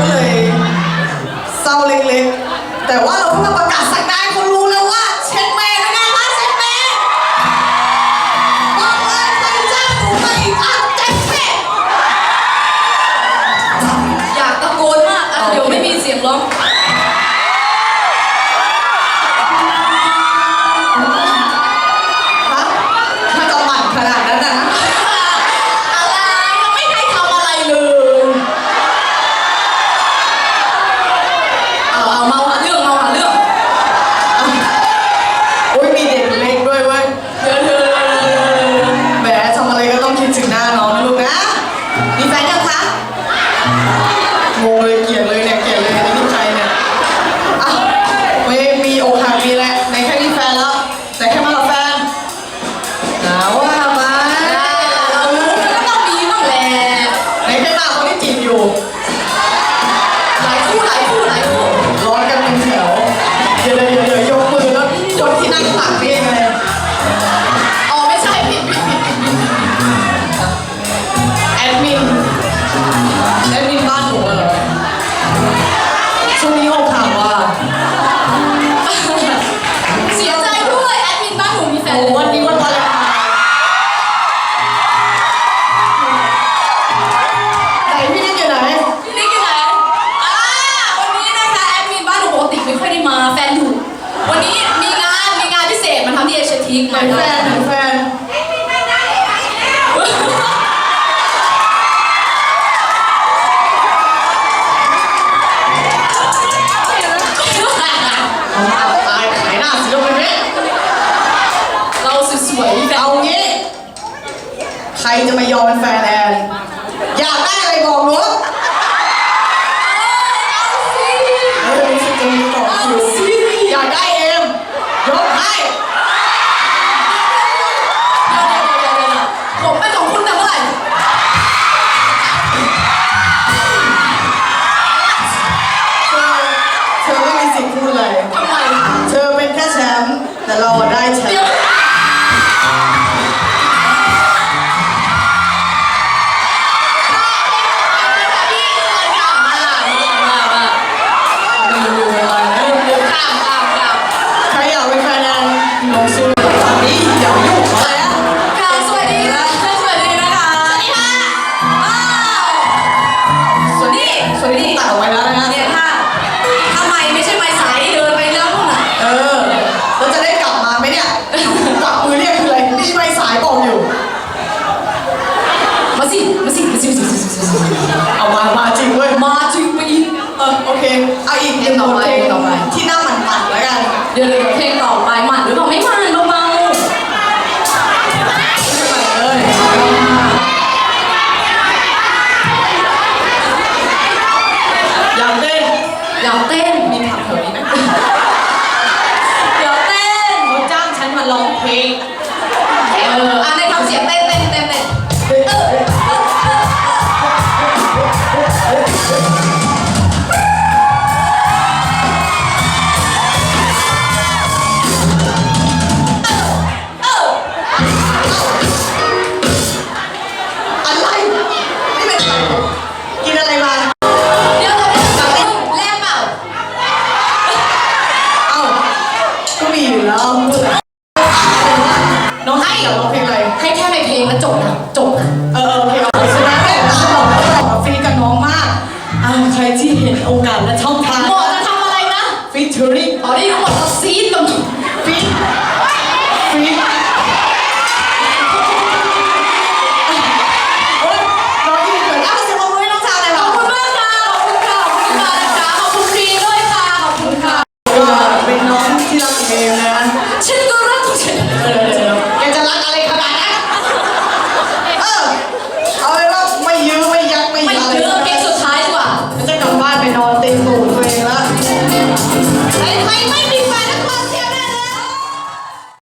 ก็เลยเศร้าเล็กๆ แต่ว่าเราเพิ่งมา งงเลยเกลียดเลย แฟนแฟนเอาหน้าายด้าเไปไหมเราสวยๆเอางี้ ใครจะมายอมเป็นแฟนแอนอยากได้อะไรบอกหนู เอาอีกเพลงต่อไป ที่นั่งมันหมั่นแล้วกัน เดี๋ยวเดี๋ยวเพลงต่อไปหมั่นหรือเปล่าไม่หมั่น มีอยู่แล้วน้องให้เหรอเพลงอะไรให้แค่ในเพลงแล้วจบนะจบนะเออโอเคโอเคชนะเลยบอกว่าฟีกับน้องมากอ่าใครที่เห็นโอกาสและช่องทางบอจะทำอะไรนะฟีเจอริ่งอ๋อได้ทั้หมดซีดตรงฟีฟี